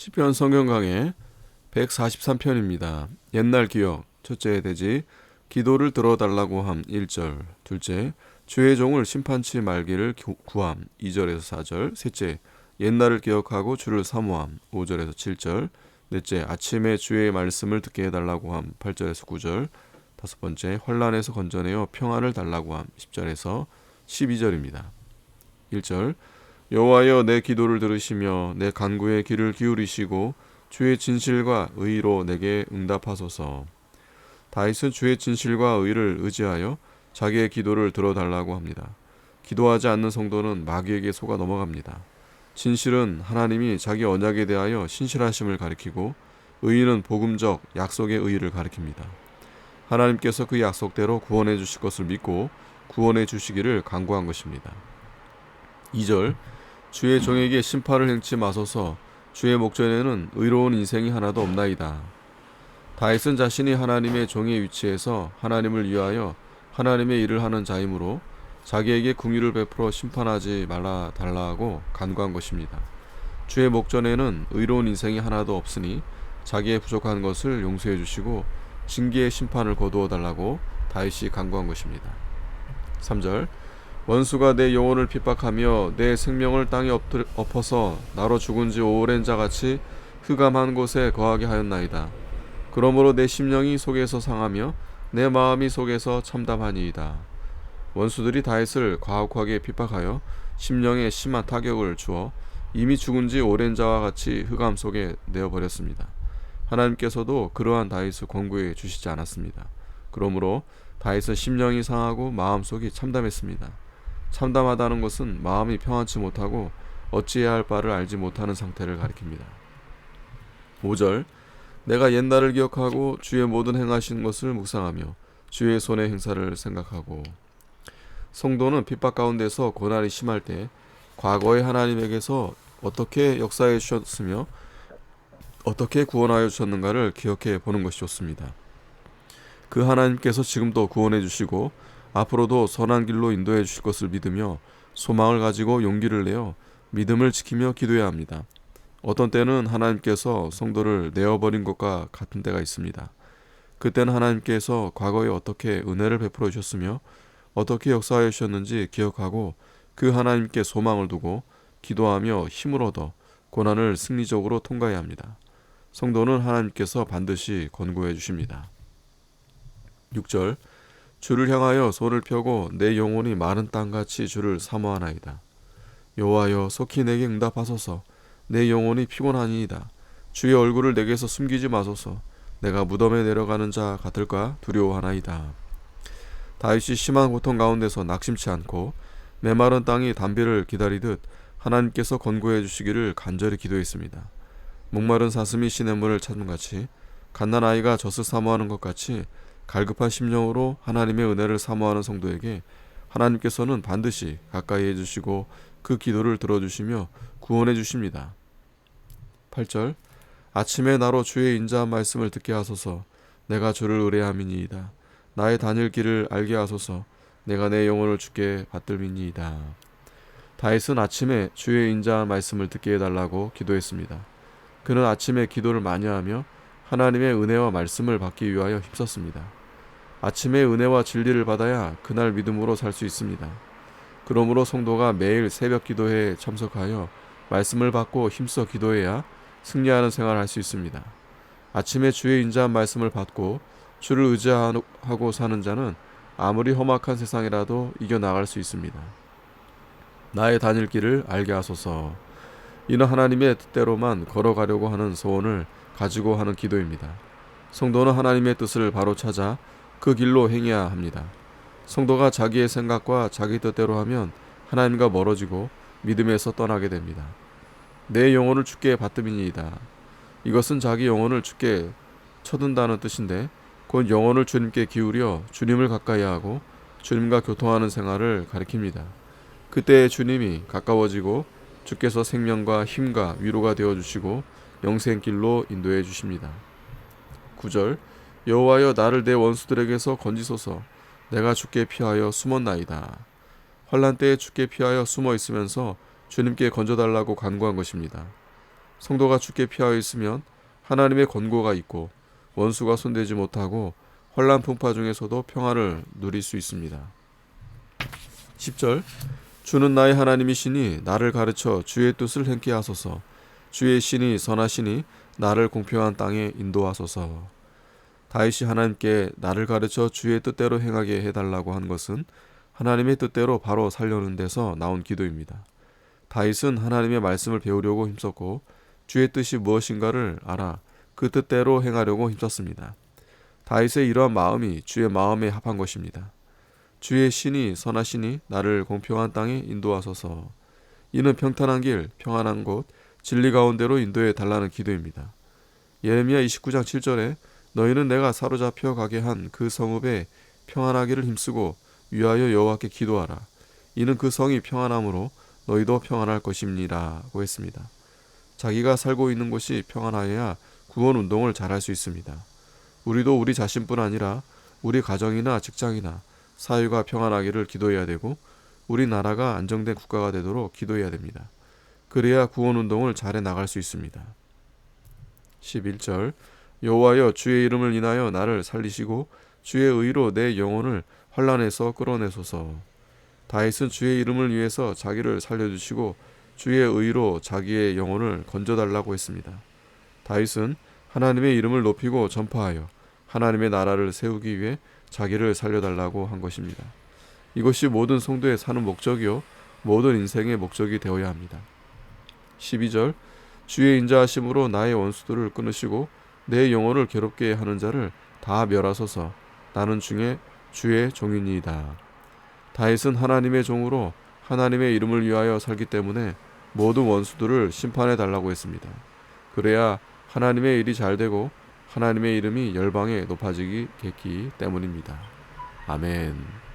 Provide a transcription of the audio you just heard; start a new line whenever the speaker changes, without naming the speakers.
시편 성경 강해 143편입니다. 옛날 기억 첫째 대지 기도를 들어달라고 함 1절 둘째 주의 종을 심판치 말기를 구- 구함 2절에서 4절 셋째 옛날을 기억하고 주를 사모함 5절에서 7절 넷째 아침에 주의 말씀을 듣게 해달라고 함 8절에서 9절 다섯 번째 환란에서 건져내어 평안을 달라고 함 10절에서 12절입니다. 1절 여호와여 내 기도를 들으시며 내 간구에 귀를 기울이시고 주의 진실과 의로 내게 응답하소서. 다윗은 주의 진실과 의를 의지하여 자기의 기도를 들어달라고 합니다. 기도하지 않는 성도는 마귀에게 속아 넘어갑니다. 진실은 하나님이 자기 언약에 대하여 신실하심을 가리키고 의는 복음적 약속의 의의를 가리킵니다. 하나님께서 그 약속대로 구원해 주실 것을 믿고 구원해 주시기를 간구한 것입니다. 2절 주의 종에게 심판을 행치 마소서 주의 목전에는 의로운 인생이 하나도 없나이다. 다윗은 자신이 하나님의 종의 위치에서 하나님을 위하여 하나님의 일을 하는 자이므로 자기에게 궁유를 베풀어 심판하지 말아 달라고 간구한 것입니다. 주의 목전에는 의로운 인생이 하나도 없으니 자기의 부족한 것을 용서해 주시고 징계의 심판을 거두어 달라고 다윗이 간구한 것입니다. 3절 원수가 내 영혼을 핍박하며 내 생명을 땅에 엎드- 엎어서 나로 죽은 지 오랜 자같이 흑암한 곳에 거하게 하였나이다. 그러므로 내 심령이 속에서 상하며 내 마음이 속에서 참담하니이다. 원수들이 다윗을 과혹하게 핍박하여 심령에 심한 타격을 주어 이미 죽은 지 오랜 자와 같이 흑암 속에 내어버렸습니다. 하나님께서도 그러한 다윗을 권고해 주시지 않았습니다. 그러므로 다윗은 심령이 상하고 마음속이 참담했습니다. 참담하다는 것은 마음이 평안치 못하고 어찌해야 할 바를 알지 못하는 상태를 가리킵니다. 5절 내가 옛날을 기억하고 주의 모든 행하신 것을 묵상하며 주의 손의 행사를 생각하고 성도는 핍박 가운데서 고난이 심할 때 과거의 하나님에게서 어떻게 역사해 주셨으며 어떻게 구원하여 주셨는가를 기억해 보는 것이 좋습니다. 그 하나님께서 지금도 구원해 주시고 앞으로도 선한 길로 인도해 주실 것을 믿으며 소망을 가지고 용기를 내어 믿음을 지키며 기도해야 합니다. 어떤 때는 하나님께서 성도를 내어버린 것과 같은 때가 있습니다. 그때는 하나님께서 과거에 어떻게 은혜를 베풀어 주셨으며 어떻게 역사하여 주셨는지 기억하고 그 하나님께 소망을 두고 기도하며 힘을 얻어 고난을 승리적으로 통과해야 합니다. 성도는 하나님께서 반드시 권고해 주십니다. 6절 주를 향하여 손을 펴고 내 영혼이 마른 땅같이 주를 사모하나이다. 여호와여 속히 내게 응답하소서 내 영혼이 피곤하니이다. 주의 얼굴을 내게서 숨기지 마소서 내가 무덤에 내려가는 자 같을까 두려워하나이다. 다윗이 심한 고통 가운데서 낙심치 않고 메마른 땅이 담비를 기다리듯 하나님께서 권고해 주시기를 간절히 기도했습니다. 목마른 사슴이 시냇물을 찾는 같이 갓난 아이가 젖을 사모하는 것 같이 갈급한 심령으로 하나님의 은혜를 사모하는 성도에게 하나님께서는 반드시 가까이 해주시고 그 기도를 들어주시며 구원해 주십니다. 8절 아침에 나로 주의 인자한 말씀을 듣게 하소서 내가 주를 의뢰함이니이다. 나의 다닐 길을 알게 하소서 내가 내 영혼을 주께 받들미니이다. 다윗은 아침에 주의 인자한 말씀을 듣게 해달라고 기도했습니다. 그는 아침에 기도를 많이 하며 하나님의 은혜와 말씀을 받기 위하여 힘썼습니다. 아침에 은혜와 진리를 받아야 그날 믿음으로 살 수 있습니다. 그러므로 성도가 매일 새벽 기도회에 참석하여 말씀을 받고 힘써 기도해야 승리하는 생활을 할 수 있습니다. 아침에 주의 인자한 말씀을 받고 주를 의지하고 사는 자는 아무리 험악한 세상이라도 이겨나갈 수 있습니다. 나의 다닐 길을 알게 하소서. 이는 하나님의 뜻대로만 걸어가려고 하는 소원을 가지고 하는 기도입니다. 성도는 하나님의 뜻을 바로 찾아 그 길로 행해야 합니다. 성도가 자기의 생각과 자기 뜻대로 하면 하나님과 멀어지고 믿음에서 떠나게 됩니다. 내 영혼을 주께 받듭이니이다. 이것은 자기 영혼을 주께 쳐둔다는 뜻인데 곧 영혼을 주님께 기울여 주님을 가까이 하고 주님과 교통하는 생활을 가리킵니다. 그때 주님이 가까워지고 주께서 생명과 힘과 위로가 되어 주시고 영생길로 인도해 주십니다. 9절 여호와여 나를 내 원수들에게서 건지소서 내가 주께 피하여 숨었나이다. 환란 때에 주께 피하여 숨어 있으면서 주님께 건져달라고 간구한 것입니다. 성도가 주께 피하여 있으면 하나님의 권고가 있고 원수가 손대지 못하고 환란 풍파 중에서도 평화를 누릴 수 있습니다. 10절 주는 나의 하나님이시니 나를 가르쳐 주의 뜻을 행케 하소서 주의 신이 선하시니 나를 공평한 땅에 인도하소서 다윗이 하나님께 나를 가르쳐 주의 뜻대로 행하게 해달라고 한 것은 하나님의 뜻대로 바로 살려는 데서 나온 기도입니다. 다윗은 하나님의 말씀을 배우려고 힘썼고 주의 뜻이 무엇인가를 알아 그 뜻대로 행하려고 힘썼습니다. 다윗의 이러한 마음이 주의 마음에 합한 것입니다. 주의 신이 선하시니 나를 공평한 땅에 인도하소서. 이는 평탄한 길, 평안한 곳, 진리 가운데로 인도해 달라는 기도입니다. 예레미야 29장 7절에 너희는 내가 사로잡혀 가게 한 그 성읍에 평안하기를 힘쓰고 위하여 여호와께 기도하라. 이는 그 성이 평안함으로 너희도 평안할 것입니다고 했습니다. 자기가 살고 있는 곳이 평안하여야 구원 운동을 잘할 수 있습니다. 우리도 우리 자신뿐 아니라 우리 가정이나 직장이나 사회가 평안하기를 기도해야 되고 우리나라가 안정된 국가가 되도록 기도해야 됩니다. 그래야 구원 운동을 잘해 나갈 수 있습니다. 11절 여호와여 주의 이름을 인하여 나를 살리시고 주의 의로 내 영혼을 환란에서 끌어내소서. 다윗은 주의 이름을 위해서 자기를 살려주시고 주의 의로 자기의 영혼을 건져달라고 했습니다. 다윗은 하나님의 이름을 높이고 전파하여 하나님의 나라를 세우기 위해 자기를 살려달라고 한 것입니다. 이것이 모든 성도의 사는 목적이요 모든 인생의 목적이 되어야 합니다. 12절 주의 인자하심으로 나의 원수들을 끊으시고 내 영혼을 괴롭게 하는 자를 다 멸하소서 나는 중에 주의 종이니이다. 다윗은 하나님의 종으로 하나님의 이름을 위하여 살기 때문에 모든 원수들을 심판해 달라고 했습니다. 그래야 하나님의 일이 잘 되고 하나님의 이름이 열방에 높아지기 겠기 때문입니다. 아멘.